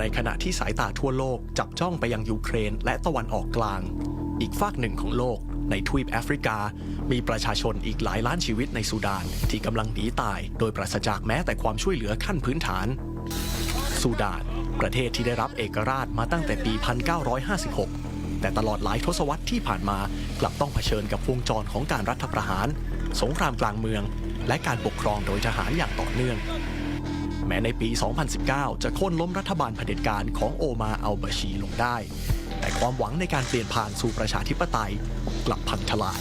ในขณะที่สายตาทั่วโลกจับจ้องไปยังยูเครน และตะวันออกกลาง อีกฝากหนึ่งของโลก ในทวีปแอฟริกา มีประชาชนอีกหลายล้านชีวิตในซูดาน ที่กำลังหนีตาย โดยปราศจากแม้แต่ความช่วยเหลือขั้นพื้นฐาน ซูดาน ประเทศที่ได้รับเอกราชมาตั้งแต่ปี 1956 แต่ตลอดหลายทศวรรษที่ผ่านมากลับต้องเผชิญกับวงจรของการรัฐประหาร สงครามกลางเมือง และการปกครองโดยทหารอย่างต่อเนื่อง แม้ในปี 2019 จะโค่นล้มรัฐบาลเผด็จการของโอมาอัลบาชีลงได้ แต่ความหวังในการเปลี่ยนผ่านสู่ประชาธิปไตยกลับพังทลาย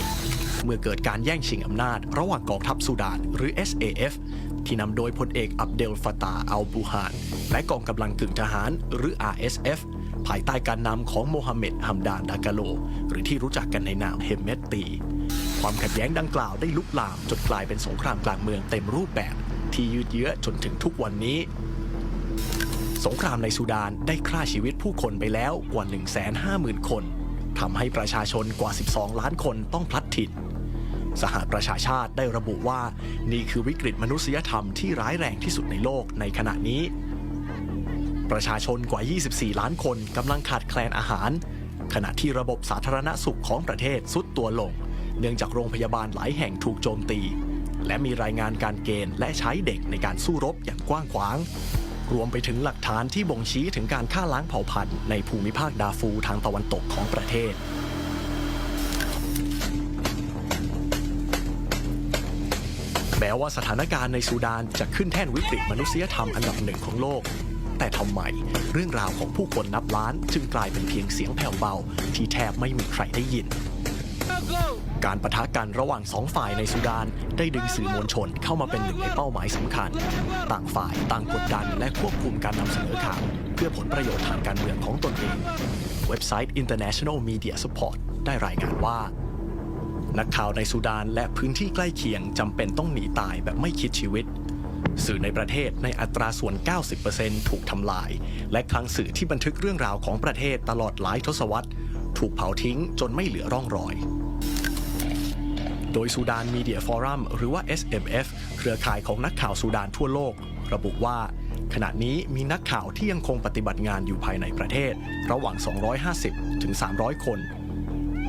เมื่อเกิดการแย่งชิงอำนาจ ระหว่างกองทัพซูดานหรือ SAF ที่นำโดยพลเอกอับเดลฟาตาอัลบูฮาน และกองกำลังกึ่งทหารหรือ RSF ภายใต้การนำของโมฮัมเหม็ดฮัมดานดากาโล หรือที่รู้จักกันในนามเฮมเมตตี ความขัดแย้งดังกล่าวได้ลุกลามจนกลายเป็นสงครามกลางเมืองเต็มรูปแบบ ที่ยืดเยื้อจนถึงทุกวันนี้ สงครามในซูดานได้ฆ่าชีวิตผู้คนไปแล้วกว่า 150,000 คนทำให้ประชาชนกว่า 12 ล้านคนต้องพลัดถิ่น สหประชาชาติได้ระบุว่านี่คือวิกฤตมนุษยธรรมที่ร้ายแรงที่สุดในโลกในขณะนี้ ประชาชนกว่า 24 ล้านคนกำลังขาดแคลนอาหาร ขณะที่ระบบสาธารณสุขของประเทศสุดตัวลง เนื่องจากโรงพยาบาลหลายแห่งถูกโจมตี และมีรายงานการเกณฑ์และใช้เด็กในการสู้รบอย่างกว้างขวาง รวมไปถึงหลักฐานที่บ่งชี้ถึงการฆ่าล้างเผ่าพันธุ์ในภูมิภาคดาฟูทางตะวันตกของประเทศ แม้ว่าสถานการณ์ในซูดานจะขึ้นแท่นวิกฤตมนุษยธรรมอันดับหนึ่งของโลก แต่ทำไมเรื่องราวของผู้คนนับล้าน จึงกลายเป็นเพียงเสียงแผ่วเบาที่แทบไม่มีใครได้ยิน การประทะกันระหว่างสองฝ่ายในซูดาน ได้ดึงสื่อมวลชนเข้ามาเป็นหนึ่งในเป้าหมายสำคัญ ต่างฝ่ายต่างกดดันและควบคุมการนำเสนอข่าว เพื่อผลประโยชน์ทางการเมืองของตนเอง เว็บไซต์ International Media Support ได้รายงานว่า นักข่าวในซูดานและพื้นที่ใกล้เคียงจำเป็นต้องหนีตายแบบไม่คิดชีวิตสื่อในประเทศในอัตราส่วน 90%ถูกทำลาย และคลังสื่อที่บันทึกเรื่องราวของประเทศตลอดหลายทศวรรษ ถูกเผาทิ้งจนไม่เหลือร่องรอย โดยซูดานมีเดียฟอรัมหรือว่า SMF เครือข่ายของนักข่าวซูดานทั่วโลก ระบุว่า ขณะนี้มีนักข่าวที่ยังคงปฏิบัติงานอยู่ภายในประเทศ ระหว่าง 250 ถึง 300 คน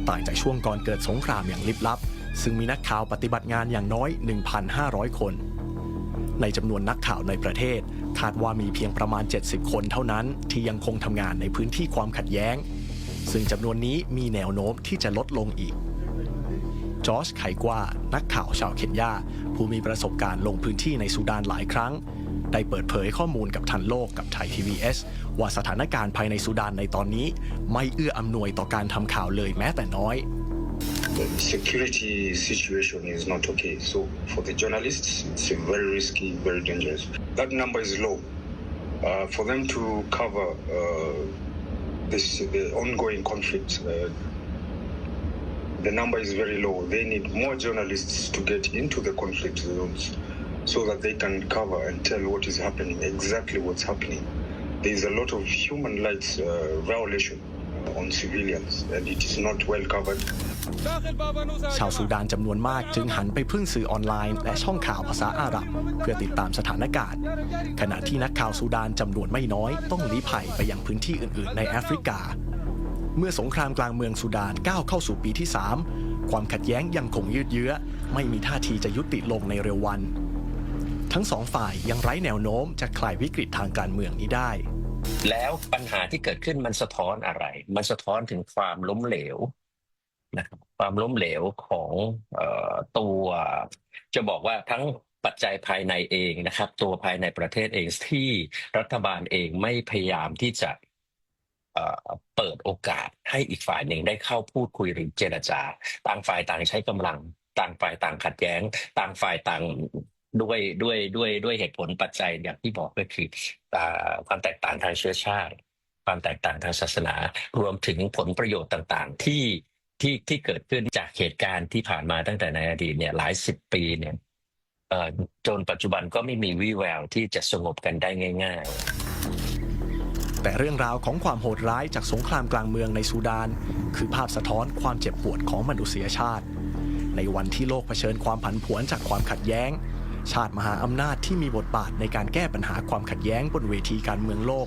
ต่างจากช่วงก่อนเกิดสงครามอย่างลิบลับ ซึ่งมีนักข่าวปฏิบัติงานอย่างน้อย 1,500 คน ในจำนวนนักข่าวในประเทศ คาดว่ามีเพียงประมาณ 70 คนเท่านั้นที่ยังคงทำงานในพื้นที่ความขัดแย้ง ซึ่งจำนวนนี้มีแนวโน้มที่จะลดลงอีก จอร์จไขกว่า นักข่าวชาวเคนยา ผู้มีประสบการณ์ลงพื้นที่ในซูดานหลายครั้ง ได้เปิดเผยข้อมูลกับทันโลกกับไทยทีวีว่าสถานการณ์ภายในซูดานในตอนนี้ ไม่เอื้ออำนวยต่อการทำข่าวเลยแม้แต่น้อย The security situation is not okay. So for the journalists, it's very risky, very dangerous. That number is low. Uh, for them to cover uh, this the ongoing conflict, uh, the number is very low. They need more journalists to get into the conflict zones so that they can cover and tell what is happening, exactly what's happening. There is a lot of human rights uh, violation on civilians, and it is not well covered. ชาวซูดานจำนวนมากจึงหันไปพึ่งสื่อออนไลน์ และช่องข่าวภาษาอาหรับ เพื่อติดตามสถานการณ์ ขณะที่นักข่าวซูดานจำนวนไม่น้อย ต้องลี้ภัยไปยังพื้นที่อื่น ๆ ในแอฟริกา เมื่อสงครามกลางเมืองซูดานก้าวเข้าสู่ปีที่ 3 ความขัดแย้งยังคงยืดเยื้อ ไม่มีท่าทีจะยุติลงในเร็ววัน ทั้งสองฝ่ายยังไร้แนวโน้มจะคลายวิกฤตทางการเมืองนี้ได้ แล้วปัญหาที่เกิดขึ้นมันสะท้อนอะไร มันสะท้อนถึงความล้มเหลวนะครับความล้มเหลวของออตัวจะบอกว่าทั้งปัจจัยภายในเองนะครับ ตัวภายในประเทศเองที่รัฐบาลเองไม่พยายามที่จะ เปิดโอกาสให้อีกฝ่ายหนึ่งได้เข้าพูดคุยหรือเจรจา ต่างฝ่ายต่างใช้กำลัง ต่างฝ่ายต่างขัดแย้ง ต่างฝ่ายต่างด้วยด้วยด้วยด้วยเหตุผลปัจจัยอย่างที่บอกก็คือความแตกต่างทางเชื้อชาติ ความแตกต่างทางศาสนา รวมถึงผลประโยชน์ต่างๆ ที่ที่ที่เกิดขึ้นจากเหตุการณ์ที่ผ่านมาตั้งแต่ในอดีตเนี่ยหลายสิบปีเนี่ยจนปัจจุบันก็ไม่มีวี่แววที่จะสงบกันได้ง่าย ๆ แต่เรื่องราวของความโหดร้ายจากสงครามกลางเมืองในซูดาน คือภาพสะท้อนความเจ็บปวดของมนุษยชาติ ในวันที่โลกเผชิญความผันผวนจากความขัดแย้ง ชาติมหาอำนาจที่มีบทบาทในการแก้ปัญหาความขัดแย้งบนเวทีการเมืองโลก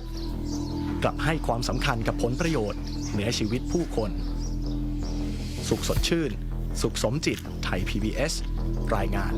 กลับให้ความสำคัญกับผลประโยชน์ เหนือชีวิตผู้คน สุขสดชื่น สุขสมจิต ไทย PBS รายงาน